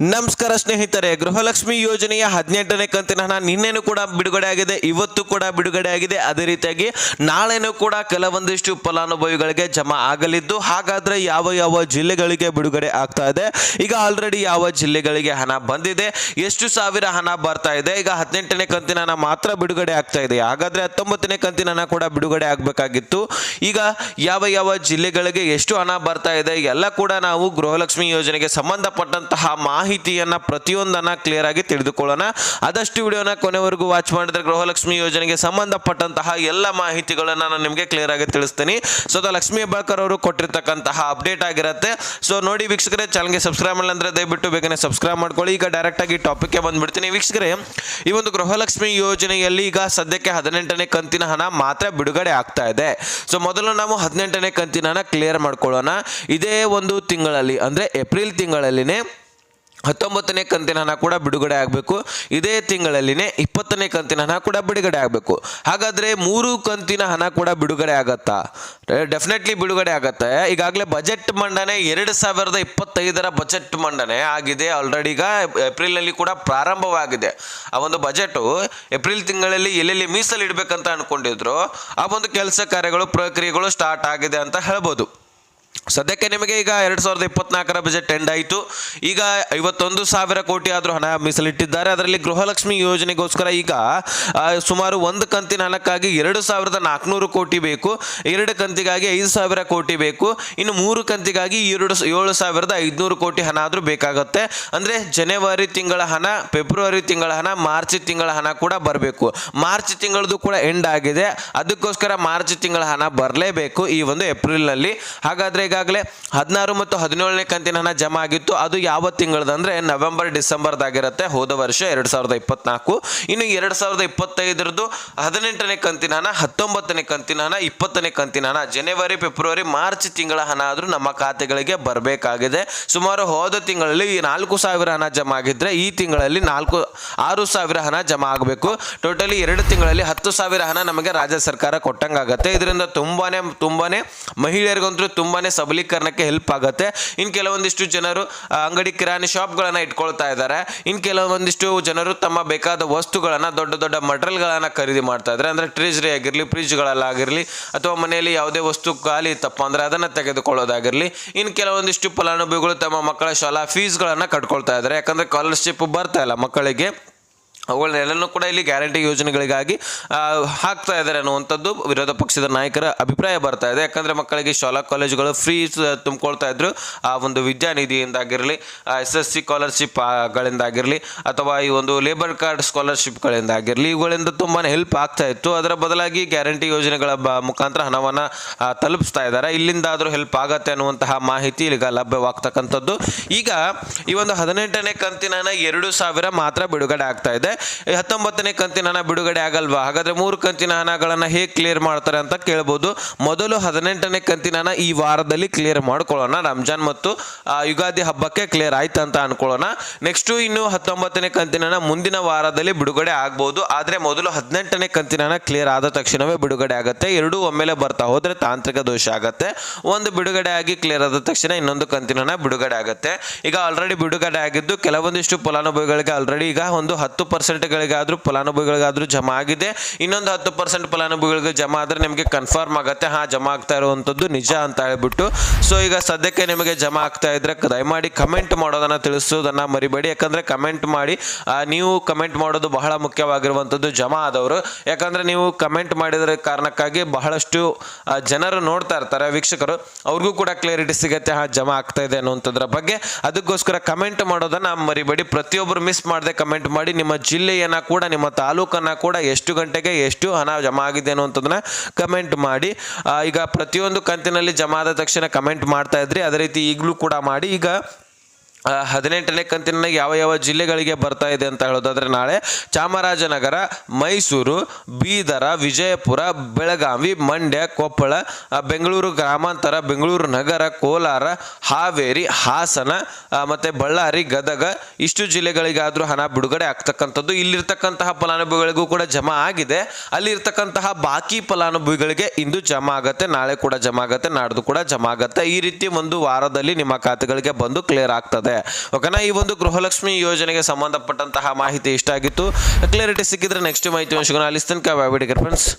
ನಮಸ್ಕಾರ ಸ್ನೇಹಿತರೆ, ಗೃಹಲಕ್ಷ್ಮಿ ಯೋಜನೆಯ ಹದಿನೆಂಟನೇ ಕಂತಿನ ಹಣ ನಿನ್ನೆನೂ ಕೂಡ ಬಿಡುಗಡೆ ಆಗಿದೆ, ಇವತ್ತು ಕೂಡ ಬಿಡುಗಡೆ ಆಗಿದೆ. ಅದೇ ರೀತಿಯಾಗಿ ನಾಳೆನೂ ಕೂಡ ಕೆಲವೊಂದಿಷ್ಟು ಫಲಾನುಭವಿಗಳಿಗೆ ಜಮಾ ಆಗಲಿದ್ದು, ಹಾಗಾದ್ರೆ ಯಾವ ಯಾವ ಜಿಲ್ಲೆಗಳಿಗೆ ಬಿಡುಗಡೆ ಆಗ್ತಾ ಇದೆ? ಈಗ ಆಲ್ರೆಡಿ ಯಾವ ಜಿಲ್ಲೆಗಳಿಗೆ ಹಣ ಬಂದಿದೆ? ಎಷ್ಟು ಸಾವಿರ ಹಣ ಬರ್ತಾ ಇದೆ? ಈಗ ಹದಿನೆಂಟನೇ ಕಂತಿನ ಹಣ ಮಾತ್ರ ಬಿಡುಗಡೆ ಆಗ್ತಾ ಇದೆ. ಹಾಗಾದ್ರೆ ಹತ್ತೊಂಬತ್ತನೇ ಕಂತಿನ ಹಣ ಕೂಡ ಬಿಡುಗಡೆ ಆಗಬೇಕಾಗಿತ್ತು. ಈಗ ಯಾವ ಯಾವ ಜಿಲ್ಲೆಗಳಿಗೆ ಎಷ್ಟು ಹಣ ಬರ್ತಾ ಇದೆ? ಎಲ್ಲ ಕೂಡ ನಾವು ಗೃಹಲಕ್ಷ್ಮಿ ಯೋಜನೆಗೆ ಸಂಬಂಧಪಟ್ಟಂತಹ ಮಾಹಿತಿಯನ್ನ ಪ್ರತಿಯೊಂದನ್ನ ಕ್ಲಿಯರ್ ಆಗಿ ತಿಳಿದುಕೊಳ್ಳೋಣ. ಆದಷ್ಟು ವಿಡಿಯೋನ ಕೊನೆವರೆಗೂ ವಾಚ್ ಮಾಡಿದ್ರೆ ಗೃಹಲಕ್ಷ್ಮಿ ಯೋಜನೆಗೆ ಸಂಬಂಧಪಟ್ಟಂತಹ ಎಲ್ಲ ಮಾಹಿತಿಗಳನ್ನು ನಾನು ನಿಮಗೆ ಕ್ಲಿಯರ್ ಆಗಿ ತಿಳಿಸ್ತೀನಿ. ಸೊ ಅದು ಲಕ್ಷ್ಮೀ ಹೆಬ್ಬಾಳ್ಕರ್ ಅವರು ಕೊಟ್ಟಿರ್ತಕ್ಕಂತಹ ಅಪ್ಡೇಟ್ ಆಗಿರುತ್ತೆ. ಸೊ ನೋಡಿ ವೀಕ್ಷಕರೇ ಚಾನಲ್ಗೆ ಸಬ್ಸ್ಕ್ರೈಬ್ ಮಾಡಿಲ್ಲ ಅಂದ್ರೆ ದಯವಿಟ್ಟು ಬೇಗನೆ ಸಬ್ಸ್ಕ್ರೈಬ್ ಮಾಡ್ಕೊಳ್ಳಿ. ಈಗ ಡೈರೆಕ್ಟ್ ಆಗಿ ಟಾಪಿಕ್ಗೆ ಬಂದ್ಬಿಡ್ತೀನಿ. ವೀಕ್ಷಕರೇ, ಈ ಒಂದು ಗೃಹಲಕ್ಷ್ಮಿ ಯೋಜನೆಯಲ್ಲಿ ಈಗ ಸದ್ಯಕ್ಕೆ ಹದಿನೆಂಟನೇ ಕಂತಿನ ಹಣ ಮಾತ್ರ ಬಿಡುಗಡೆ ಆಗ್ತಾ ಇದೆ. ಸೊ ಮೊದಲು ನಾವು ಹದಿನೆಂಟನೇ ಕಂತಿನ ಹಣ ಕ್ಲಿಯರ್ ಮಾಡ್ಕೊಳ್ಳೋಣ. ಇದೇ ಒಂದು ತಿಂಗಳಲ್ಲಿ, ಅಂದ್ರೆ ಏಪ್ರಿಲ್ ತಿಂಗಳಲ್ಲಿನೇ ಹತ್ತೊಂಬತ್ತನೇ ಕಂತಿನ ಹಣ ಕೂಡ ಬಿಡುಗಡೆ ಆಗಬೇಕು. ಇದೇ ತಿಂಗಳಲ್ಲಿನೇ ಇಪ್ಪತ್ತನೇ ಕಂತಿನ ಹಣ ಕೂಡ ಬಿಡುಗಡೆ ಆಗಬೇಕು. ಹಾಗಾದರೆ ಮೂರು ಕಂತಿನ ಹಣ ಕೂಡ ಬಿಡುಗಡೆ ಆಗತ್ತಾ? ಡೆಫಿನೆಟ್ಲಿ ಬಿಡುಗಡೆ ಆಗತ್ತೆ. ಈಗಾಗಲೇ ಬಜೆಟ್ ಮಂಡನೆ ಎರಡು ಸಾವಿರದ ಇಪ್ಪತ್ತೈದರ ಬಜೆಟ್ ಮಂಡನೆ ಆಗಿದೆ. ಆಲ್ರೆಡಿ ಈಗ ಏಪ್ರಿಲ್ನಲ್ಲಿ ಕೂಡ ಪ್ರಾರಂಭವಾಗಿದೆ. ಆ ಒಂದು ಬಜೆಟು ಏಪ್ರಿಲ್ ತಿಂಗಳಲ್ಲಿ ಎಲ್ಲೆಲ್ಲಿ ಮೀಸಲಿಡಬೇಕಂತ ಅಂದ್ಕೊಂಡಿದ್ರು ಆ ಒಂದು ಕೆಲಸ ಕಾರ್ಯಗಳು, ಪ್ರಕ್ರಿಯೆಗಳು ಸ್ಟಾರ್ಟ್ ಆಗಿದೆ ಅಂತ ಹೇಳ್ಬೋದು. ಸದ್ಯಕ್ಕೆ ನಿಮಗೆ ಈಗ ಎರಡು ಸಾವಿರದ ಇಪ್ಪತ್ನಾಲ್ಕರ ಬಜೆಟ್ ಎಂಡ್ ಆಯಿತು. ಈಗ ಐವತ್ತೊಂದು ಸಾವಿರ ಕೋಟಿ ಆದರೂ ಹಣ ಮೀಸಲಿಟ್ಟಿದ್ದಾರೆ. ಅದರಲ್ಲಿ ಗೃಹಲಕ್ಷ್ಮಿ ಯೋಜನೆಗೋಸ್ಕರ ಈಗ ಸುಮಾರು ಒಂದು ಕಂತಿನ ಹಣಕ್ಕಾಗಿ ಎರಡು ಸಾವಿರದ ನಾಲ್ಕುನೂರು ಕೋಟಿ ಬೇಕು. ಎರಡು ಕಂತಿಗಾಗಿ ಐದು ಸಾವಿರ ಕೋಟಿ ಬೇಕು. ಇನ್ನು ಮೂರು ಕಂತಿಗಾಗಿ ಎರಡು ಏಳು ಸಾವಿರದ ಐದುನೂರು ಕೋಟಿ ಹಣ ಆದರೂ ಬೇಕಾಗುತ್ತೆ. ಅಂದರೆ ಜನವರಿ ತಿಂಗಳ ಹಣ, ಫೆಬ್ರವರಿ ತಿಂಗಳ ಹಣ, ಮಾರ್ಚ್ ತಿಂಗಳ ಹಣ ಕೂಡ ಬರಬೇಕು. ಮಾರ್ಚ್ ತಿಂಗಳದು ಕೂಡ ಎಂಡ್ ಆಗಿದೆ. ಅದಕ್ಕೋಸ್ಕರ ಮಾರ್ಚ್ ತಿಂಗಳ ಹಣ ಬರಲೇಬೇಕು ಈ ಒಂದು ಏಪ್ರಿಲ್ನಲ್ಲಿ. ಹಾಗಾದ್ರೆ ಈಗಾಗಲೇ ಹದಿನಾರು ಮತ್ತು ಹದಿನೇಳನೇ ಕಂತಿನ ಹಣ ಜಮಾ ಆಗಿತ್ತು. ಅದು ಯಾವ ತಿಂಗಳದಂದ್ರೆ ನವೆಂಬರ್, ಡಿಸೆಂಬರ್ದಾಗಿರುತ್ತೆ. ಹೋದ ವರ್ಷ ಎರಡು ಸಾವಿರದ ಇಪ್ಪತ್ನಾಲ್ಕು. ಇನ್ನು ಎರಡು ಸಾವಿರದ ಇಪ್ಪತ್ತೈದರದ್ದು ಹದಿನೆಂಟನೇ ಕಂತಿನ ಹಣ, ಹತ್ತೊಂಬತ್ತನೇ ಕಂತಿನ ಹಣ, ಇಪ್ಪತ್ತನೇ ಕಂತಿನ ಹಣ. ಜನವರಿ, ಫೆಬ್ರವರಿ, ಮಾರ್ಚ್ ತಿಂಗಳ ಹಣ ಆದರೂ ನಮ್ಮ ಖಾತೆಗಳಿಗೆ ಬರಬೇಕಾಗಿದೆ. ಸುಮಾರು ಹೋದ ತಿಂಗಳಲ್ಲಿ ಈ ನಾಲ್ಕು ಸಾವಿರ ಹಣ ಜಮಾ ಆಗಿದ್ರೆ ಈ ತಿಂಗಳಲ್ಲಿ ನಾಲ್ಕು, ಆರು ಸಾವಿರ ಹಣ ಜಮಾ ಆಗಬೇಕು. ಟೋಟಲಿ ಎರಡು ತಿಂಗಳಲ್ಲಿ ಹತ್ತು ಸಾವಿರ ಹಣ ನಮಗೆ ರಾಜ್ಯ ಸರ್ಕಾರ ಕೊಟ್ಟಂಗಾಗತ್ತೆ. ಇದರಿಂದ ತುಂಬಾನೇ ತುಂಬಾನೇ ಮಹಿಳೆಯರಿಗಂತೂ ತುಂಬಾನೇ ಸಬಲೀಕರಣಕ್ಕೆ ಹೆಲ್ಪ್ ಆಗುತ್ತೆ. ಇನ್ನು ಕೆಲವೊಂದಿಷ್ಟು ಜನರು ಅಂಗಡಿ ಕಿರಾಣಿ ಶಾಪ್ಗಳನ್ನು ಇಟ್ಕೊಳ್ತಾ ಇದ್ದಾರೆ. ಇನ್ನು ಕೆಲವೊಂದಿಷ್ಟು ಜನರು ತಮ್ಮ ಬೇಕಾದ ವಸ್ತುಗಳನ್ನು, ದೊಡ್ಡ ದೊಡ್ಡ ಮಟ್ರಲ್ಗಳನ್ನು ಖರೀದಿ ಮಾಡ್ತಾ ಇದ್ದಾರೆ. ಅಂದರೆ ಟ್ರೇಜರಿ ಆಗಿರಲಿ ಫ್ರಿಜ್ಗಳಲ್ಲಾಗಿರಲಿ ಅಥವಾ ಮನೆಯಲ್ಲಿ ಯಾವುದೇ ವಸ್ತು ಖಾಲಿ ಇತ್ತಪ್ಪ ಅಂದರೆ ಅದನ್ನು ತೆಗೆದುಕೊಳ್ಳೋದಾಗಿರಲಿ ಇನ್ನು ಕೆಲವೊಂದಿಷ್ಟು ಫಲಾನುಭವಿಗಳು ತಮ್ಮ ಮಕ್ಕಳ ಶಾಲಾ ಫೀಸ್ಗಳನ್ನು ಕಟ್ಕೊಳ್ತಾ ಇದ್ದಾರೆ. ಯಾಕಂದರೆ ಸ್ಕಾಲರ್ಶಿಪ್ ಬರ್ತಾ ಇಲ್ಲ ಮಕ್ಕಳಿಗೆ. ಅವುಗಳನ್ನೆಲ್ಲನೂ ಕೂಡ ಇಲ್ಲಿ ಗ್ಯಾರಂಟಿ ಯೋಜನೆಗಳಿಗಾಗಿ ಹಾಕ್ತಾ ಇದ್ದಾರೆ ಅನ್ನುವಂಥದ್ದು ವಿರೋಧ ಪಕ್ಷದ ನಾಯಕರ ಅಭಿಪ್ರಾಯ ಬರ್ತಾ ಇದೆ. ಯಾಕಂದರೆ ಮಕ್ಕಳಿಗೆ ಶಾಲಾ ಕಾಲೇಜುಗಳು ಫ್ರೀ ತುಂಬಿಕೊಳ್ತಾ ಇದ್ರು. ಆ ಒಂದು ವಿದ್ಯಾನಿಧಿಯಿಂದಾಗಿರಲಿ ಎಸ್ ಎಸ್ ಸಿ ಸ್ಕಾಲರ್ಶಿಪ್ಗಳಿಂದಾಗಿರಲಿ ಅಥವಾ ಈ ಒಂದು ಲೇಬರ್ ಕಾರ್ಡ್ ಸ್ಕಾಲರ್ಶಿಪ್ಗಳಿಂದಾಗಿರಲಿ ಇವುಗಳಿಂದ ತುಂಬಾ ಹೆಲ್ಪ್ ಆಗ್ತಾ ಇತ್ತು. ಅದರ ಬದಲಾಗಿ ಗ್ಯಾರಂಟಿ ಯೋಜನೆಗಳ ಬ, ಮುಖಾಂತರ ಹಣವನ್ನು ತಲುಪಿಸ್ತಾ ಇದ್ದಾರೆ. ಇಲ್ಲಿಂದಾದರೂ ಹೆಲ್ಪ್ ಆಗತ್ತೆ ಅನ್ನುವಂತಹ ಮಾಹಿತಿ ಈಗ ಲಭ್ಯವಾಗ್ತಕ್ಕಂಥದ್ದು. ಈಗ ಈ ಒಂದು ಹದಿನೆಂಟನೇ ಕಂತಿನ ಎರಡು ಸಾವಿರ ಮಾತ್ರ ಬಿಡುಗಡೆ ಆಗ್ತಾ ಇದೆ. ಹತ್ತೊಂಬತ್ತನೇ ಕಂತಿನ ಹಣ ಬಿಡುಗಡೆ ಆಗಲ್ವಾ? ಹಾಗಾದ್ರೆ ಮೂರು ಕಂತಿನ ಹಣಗಳನ್ನು ಹೇಗೆ ಕ್ಲಿಯರ್ ಮಾಡ್ತಾರೆ ಅಂತ ಕೇಳ್ಬೋದು. ಮೊದಲು ಹದಿನೆಂಟನೇ ಕಂತಿನ ಹಣ ಈ ವಾರದಲ್ಲಿ ಕ್ಲಿಯರ್ ಮಾಡ್ಕೊಳ್ಳೋಣ. ರಂಜಾನ್ ಮತ್ತು ಯುಗಾದಿ ಹಬ್ಬಕ್ಕೆ ಕ್ಲಿಯರ್ ಆಯ್ತು ಅಂತ ಅನ್ಕೊಳ್ಳೋಣ. ನೆಕ್ಸ್ಟ್ ಇನ್ನು ಹತ್ತೊಂಬತ್ತನೇ ಕಂತಿನ ಹಣ ಮುಂದಿನ ವಾರದಲ್ಲಿ ಬಿಡುಗಡೆ ಆಗ್ಬೋದು. ಆದರೆ ಮೊದಲು ಹದಿನೆಂಟನೇ ಕಂತಿನ ಹಣ ಕ್ಲಿಯರ್ ಆದ ತಕ್ಷಣವೇ ಬಿಡುಗಡೆ ಆಗುತ್ತೆ. ಎರಡೂ ಒಮ್ಮೆಲೆ ಬರ್ತಾ ಹೋದ್ರೆ ತಾಂತ್ರಿಕ ದೋಷ ಆಗುತ್ತೆ. ಒಂದು ಬಿಡುಗಡೆ ಆಗಿ ಕ್ಲಿಯರ್ ಆದ ತಕ್ಷಣ ಇನ್ನೊಂದು ಕಂತಿನ ಬಿಡುಗಡೆ ಆಗುತ್ತೆ. ಈಗ ಆಲ್ರೆಡಿ ಬಿಡುಗಡೆ ಆಗಿದ್ದು ಕೆಲವೊಂದಿಷ್ಟು ಫಲಾನುಭವಿಗಳಿಗೆ ಆಲ್ರೆಡಿ ಈಗ ಒಂದು ಹತ್ತು ಪರ್ಸೆಂಟ್ಗಳಿಗಾದ್ರೂ ಫಲಾನುಭವಿಗಳಿಗಾದ್ರೂ ಜಮಾ ಆಗಿದೆ. ಇನ್ನೊಂದು ಹತ್ತು ಪರ್ಸೆಂಟ್ ಫಲಾನುಭವಿಗಳಿಗೆ ಜಮಾ ಆದರೆ ನಿಮಗೆ ಕನ್ಫರ್ಮ್ ಆಗುತ್ತೆ. ಹಾ, ಜಮಾ ಆಗ್ತಾ ಇರುವಂಥದ್ದು ನಿಜ ಅಂತ ಹೇಳ್ಬಿಟ್ಟು. ಸೊ ಈಗ ಸದ್ಯಕ್ಕೆ ನಿಮಗೆ ಜಮಾ ಆಗ್ತಾ ಇದ್ರೆ ದಯಮಾಡಿ ಕಮೆಂಟ್ ಮಾಡೋದನ್ನ ತಿಳಿಸೋದನ್ನ ಮರಿಬೇಡಿ. ಯಾಕಂದ್ರೆ ಕಮೆಂಟ್ ಮಾಡಿ ನೀವು ಕಮೆಂಟ್ ಮಾಡೋದು ಬಹಳ ಮುಖ್ಯವಾಗಿರುವಂಥದ್ದು ಜಮಾ ಆದವರು. ಯಾಕಂದ್ರೆ ನೀವು ಕಮೆಂಟ್ ಮಾಡಿದ್ರ ಕಾರಣಕ್ಕಾಗಿ ಬಹಳಷ್ಟು ಜನರು ನೋಡ್ತಾ ಇರ್ತಾರೆ, ವೀಕ್ಷಕರು. ಅವ್ರಿಗೂ ಕೂಡ ಕ್ಲಿಯರಿಟಿ ಸಿಗುತ್ತೆ, ಹಾ, ಜಮಾ ಆಗ್ತಾ ಇದೆ ಅನ್ನುವಂಥದ್ರ ಬಗ್ಗೆ. ಅದಕ್ಕೋಸ್ಕರ ಕಮೆಂಟ್ ಮಾಡೋದನ್ನ ಮರಿಬೇಡಿ. ಪ್ರತಿಯೊಬ್ಬರು ಮಿಸ್ ಮಾಡದೆ ಕಮೆಂಟ್ ಮಾಡಿ, ನಿಮ್ಮ ಜಿಲ್ಲೆಯನ್ನ ಕೂಡ, ನಿಮ್ಮ ತಾಲೂಕನ್ನು ಕೂಡ ಎಷ್ಟು ಗಂಟೆಗೆ ಎಷ್ಟು ಹಣ ಜಮಾ ಆಗಿದೆ ಅನ್ನುವಂಥದ್ದನ್ನ ಕಮೆಂಟ್ ಮಾಡಿ. ಈಗ ಪ್ರತಿಯೊಂದು ಕಂತಿನಲ್ಲಿ ಜಮಾ ಆದ ತಕ್ಷಣ ಕಮೆಂಟ್ ಮಾಡ್ತಾ ಇದ್ರಿ. ಅದೇ ರೀತಿ ಈಗಲೂ ಕೂಡ ಮಾಡಿ. ಈಗ ಹದಿನೆಂಟನೇ ಕಂತಿನ ಯಾವ ಯಾವ ಜಿಲ್ಲೆಗಳಿಗೆ ಬರ್ತಾ ಇದೆ ಅಂತ ಹೇಳೋದಾದ್ರೆ ನಾಳೆ ಚಾಮರಾಜನಗರ, ಮೈಸೂರು, ಬೀದರ, ವಿಜಯಪುರ, ಬೆಳಗಾವಿ, ಮಂಡ್ಯ, ಕೊಪ್ಪಳ ಬೆಂಗಳೂರು ಗ್ರಾಮಾಂತರ, ಬೆಂಗಳೂರು ನಗರ, ಕೋಲಾರ, ಹಾವೇರಿ, ಹಾಸನ ಮತ್ತೆ ಬಳ್ಳಾರಿ, ಗದಗ ಇಷ್ಟು ಜಿಲ್ಲೆಗಳಿಗಾದ್ರೂ ಹಣ ಬಿಡುಗಡೆ ಆಗ್ತಕ್ಕಂಥದ್ದು. ಇಲ್ಲಿರ್ತಕ್ಕಂತಹ ಫಲಾನುಭವಿಗಳಿಗೂ ಕೂಡ ಜಮಾ ಆಗಿದೆ. ಅಲ್ಲಿರ್ತಕ್ಕಂತಹ ಬಾಕಿ ಫಲಾನುಭವಿಗಳಿಗೆ ಇಂದು ಜಮಾ ಆಗತ್ತೆ, ನಾಳೆ ಕೂಡ ಜಮಾ ಆಗತ್ತೆ, ನಾಡ್ದು ಕೂಡ ಜಮಾ ಆಗತ್ತೆ. ಈ ರೀತಿ ಒಂದು ವಾರದಲ್ಲಿ ನಿಮ್ಮ ಖಾತೆಗಳಿಗೆ ಬಂದು ಕ್ಲಿಯರ್ ಆಗ್ತದೆ. ಓಕೆನಾ? ಈ ಒಂದು ಗೃಹಲಕ್ಷ್ಮಿ ಯೋಜನೆಗೆ ಸಂಬಂಧಪಟ್ಟಂತಹ ಮಾಹಿತಿ ಇಷ್ಟ ಆಗಿತ್ತು. ಕ್ಲಾರಿಟಿ ಸಿಕ್ಕಿದ್ರೆ ನೆಕ್ಸ್ಟ್ ಮಾಹಿತಿ ಸಿಗೋಣ ಅಲ್ಲಿ ತನಕ. ಫ್ರೆಂಡ್ಸ್